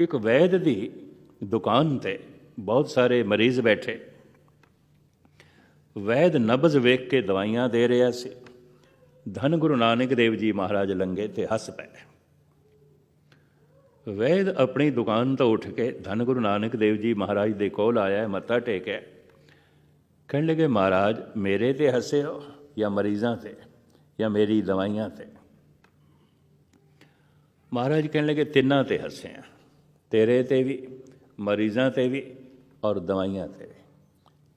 ਇੱਕ ਵੈਦ ਦੀ ਦੁਕਾਨ ਤੇ ਬਹੁਤ ਸਾਰੇ ਮਰੀਜ਼ ਬੈਠੇ। ਵੈਦ ਨਬਜ਼ ਵੇਖ ਕੇ ਦਵਾਈਆਂ ਦੇ ਰਿਹਾ ਸੀ। ਧੰਨ ਗੁਰੂ ਨਾਨਕ ਦੇਵ ਜੀ ਮਹਾਰਾਜ ਲੰਗੇ ਤੇ ਹੱਸ ਪਏ। ਵੈਦ ਆਪਣੀ ਦੁਕਾਨ ਤੋਂ ਉੱਠ ਕੇ ਧੰਨ ਗੁਰੂ ਨਾਨਕ ਦੇਵ ਜੀ ਮਹਾਰਾਜ ਦੇ ਕੋਲ ਆਇਆ, ਮੱਥਾ ਟੇਕਿਆ। ਕਹਿਣ ਲੱਗੇ, ਮਹਾਰਾਜ, ਮੇਰੇ ਤੇ ਹੱਸੇ ਹੋ ਜਾਂ ਮਰੀਜ਼ਾਂ ਤੇ ਜਾਂ ਮੇਰੀ ਦਵਾਈਆਂ ਤੇ? ਮਹਾਰਾਜ ਕਹਿਣ ਲੱਗੇ, ਤਿੰਨਾਂ ਤੇ ਹੱਸੇ ਆ। ਤੇਰੇ ਤੇ ਵੀ, ਮਰੀਜ਼ਾਂ ਤੇ ਵੀ ਔਰ ਦਵਾਈਆਂ ਤੇ ਵੀ।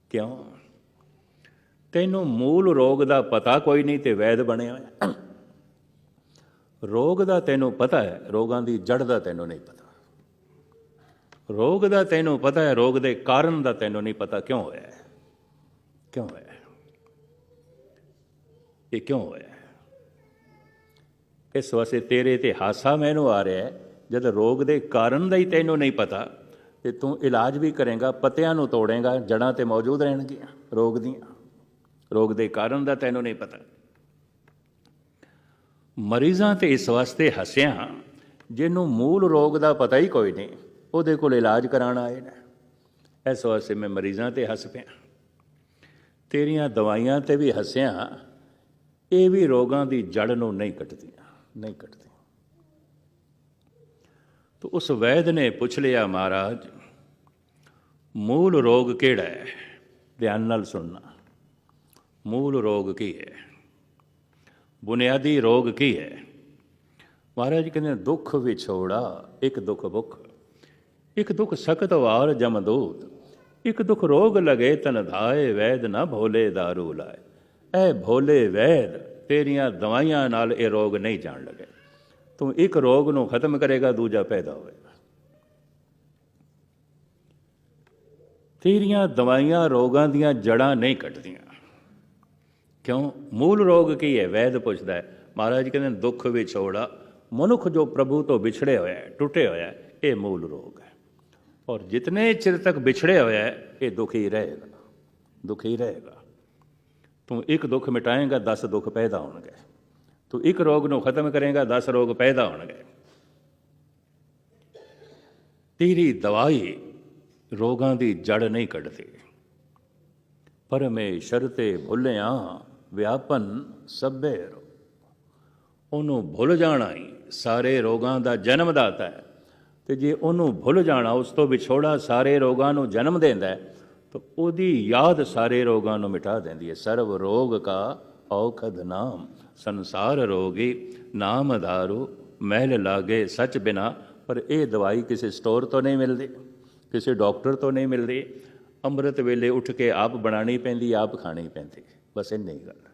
ਕਿਉਂ? ਤੈਨੂੰ ਮੂਲ ਰੋਗ ਦਾ ਪਤਾ ਕੋਈ ਨਹੀਂ ਤੇ ਵੈਦ ਬਣਿਆ ਹੋਇਆ। ਰੋਗ ਦਾ ਤੈਨੂੰ ਪਤਾ ਹੈ, ਰੋਗਾਂ ਦੀ ਜੜ ਦਾ ਤੈਨੂੰ ਨਹੀਂ ਪਤਾ। ਰੋਗ ਦਾ ਤੈਨੂੰ ਪਤਾ ਹੈ, ਰੋਗ ਦੇ ਕਾਰਨ ਦਾ ਤੈਨੂੰ ਨਹੀਂ ਪਤਾ। ਕਿਉਂ ਹੋਇਆ ਕਿਉਂ ਹੋਇਆ ਇਹ ਕਿਉਂ ਹੋਇਆ ਇਸ ਵਾਸਤੇ ਤੇਰੇ ਤੇ ਹਾਸਾ ਮੈਨੂੰ ਆ ਰਿਹਾ ਹੈ? ਜਦ ਰੋਗ ਦੇ ਕਾਰਨ ਦਾ ਹੀ ਤੈਨੂੰ ਨਹੀਂ ਪਤਾ, ਤੇ ਤੂੰ ਇਲਾਜ ਵੀ ਕਰੇਗਾ, ਪਤਿਆਂ ਨੂੰ ਤੋੜੇਗਾ ਜੜਾਂ ਤੇ ਮੌਜੂਦ ਰਹਿਣਗੀਆਂ, ਰੋਗ ਦੀਆਂ। ਰੋਗ ਦੇ ਕਾਰਨ ਦਾ ਤੈਨੂੰ ਨਹੀਂ ਪਤਾ। ਮਰੀਜ਼ਾਂ ਤੇ ਇਸ ਵਾਸਤੇ ਹੱਸਿਆ, ਜਿਹਨੂੰ ਮੂਲ ਰੋਗ ਦਾ ਪਤਾ ਹੀ ਕੋਈ ਨਹੀਂ, ਉਹਦੇ ਕੋਲ ਇਲਾਜ ਕਰਾਉਣ ਆਏ ਨੇ। ਇਸ ਵਾਸਤੇ ਮੈਂ ਮਰੀਜ਼ਾਂ ਤੇ ਹੱਸ ਪਿਆ। ਤੇਰੀਆਂ ਦਵਾਈਆਂ ਤੇ ਵੀ ਹੱਸਿਆ, ਇਹ ਵੀ ਰੋਗਾਂ ਦੀ ਜੜ ਨੂੰ ਨਹੀਂ ਕੱਟਦੀਆਂ ਨਹੀਂ ਕੱਟਦੀਆਂ। ਤੋ ਉਸ ਵੈਦ ਨੇ ਪੁੱਛ ਲਿਆ ਮਹਾਰਾਜ ਮੂਲ ਰੋਗ ਕਿਹੜਾ ਹੈ? ਧਿਆਨ ਨਾਲ ਸੁਣਨਾ। ਮੂਲ ਰੋਗ ਕੀ ਹੈ? ਬੁਨਿਆਦੀ ਰੋਗ ਕੀ ਹੈ? ਮਹਾਰਾਜ ਕਹਿੰਦੇ ਨੇ, ਦੁੱਖ ਵਿਛੋੜਾ ਇੱਕ ਦੁੱਖ ਬੁੱਖ ਇੱਕ ਦੁੱਖ ਸਖ਼ਤ ਵਾਰ ਜਮਦੂਤ। ਇੱਕ ਦੁੱਖ ਰੋਗ ਲਗੇ ਤਨ ਧਾਏ ਵੈਦ ਨਾ ਭੋਲੇ ਦਾਰੂ ਲਾਏ। ਐ ਭੋਲੇ ਵੈਦ ਤੇਰੀਆਂ ਦਵਾਈਆਂ ਨਾਲ ਇਹ ਰੋਗ ਨਹੀਂ ਜਾਣ ਲਗੇ। ਤੂੰ ਇੱਕ ਰੋਗ ਨੂੰ ਖਤਮ ਕਰੇਗਾ ਦੂਜਾ ਪੈਦਾ ਹੋਵੇਗਾ ਤੇਰੀਆਂ ਦਵਾਈਆਂ ਰੋਗਾਂ ਦੀਆਂ ਜੜਾਂ ਨਹੀਂ ਕੱਟਦੀਆਂ। ਕਿਉਂ? ਮੂਲ ਰੋਗ ਕੀ ਹੈ? ਵੈਦ ਪੁੱਛਦਾ ਹੈ। ਮਹਾਰਾਜ ਕਹਿੰਦੇ ਨੇ, ਦੁੱਖ ਵਿਛੋੜਾ ਮਨੁੱਖ ਜੋ ਪ੍ਰਭੂ ਤੋਂ ਵਿਛੜੇ ਹੋਇਆ ਹੈ ਟੁੱਟੇ ਹੋਇਆ ਹੈ ਇਹ ਮੂਲ ਰੋਗ ਹੈ। ਔਰ ਜਿਤਨੇ ਚਿਰ ਤੱਕ ਵਿਛੜੇ ਹੋਇਆ ਹੈ ਇਹ ਦੁਖੀ ਰਹੇਗਾ। ਦੁਖੀ ਰਹੇਗਾ। ਤੂੰ ਇੱਕ ਦੁੱਖ ਮਿਟਾਏਗਾ 10 ਦੁੱਖ ਪੈਦਾ ਹੋਣਗੇ। ਤੂੰ ਇੱਕ ਰੋਗ ਨੂੰ ਖਤਮ ਕਰੇਗਾ 10 ਰੋਗ ਪੈਦਾ ਹੋਣਗੇ। ਤੇਰੀ ਦਵਾਈ ਰੋਗਾਂ ਦੀ ਜੜ ਨਹੀਂ ਕੱਢਦੀ। ਪਰਮੇਸ਼ਰ ਤੇ ਭੁੱਲਿਆ ਵਿਆਪਨ ਸਭੇ ਰੋ ਉਹਨੂੰ ਭੁੱਲ ਜਾਣਾ ਹੀ ਸਾਰੇ ਰੋਗਾਂ ਦਾ ਜਨਮਦਾਤਾ ਹੈ। ਤੇ ਜੇ ਉਹਨੂੰ ਭੁੱਲ ਜਾਣਾ, ਉਸ ਤੋਂ ਵਿਛੋੜਾ ਸਾਰੇ ਰੋਗਾਂ ਨੂੰ ਜਨਮ ਦਿੰਦਾ ਹੈ, ਤਾਂ ਉਹਦੀ ਯਾਦ ਸਾਰੇ ਰੋਗਾਂ ਨੂੰ ਮਿਟਾ ਦਿੰਦੀ ਹੈ। ਸਰਵ ਰੋਗ ਕਾ ਔਖਦ ਨਾਮ, ਸੰਸਾਰ ਰੋਗੀ ਨਾਮ ਧਾਰੂ ਮਹਿਲ ਲਾਗੇ ਸੱਚ ਬਿਨਾ। ਪਰ ਇਹ ਦਵਾਈ ਕਿਸੇ ਸਟੋਰ ਤੋਂ ਨਹੀਂ ਮਿਲਦੀ, ਕਿਸੇ ਡਾਕਟਰ ਤੋਂ ਨਹੀਂ ਮਿਲਦੀ। ਅੰਮ੍ਰਿਤ ਵੇਲੇ ਉੱਠ ਕੇ ਆਪ ਬਣਾਣੀ ਪੈਂਦੀ, ਆਪ ਖਾਣੀ ਪੈਂਦੀ। ਬਸ ਇੰਨੀ ਗੱਲ।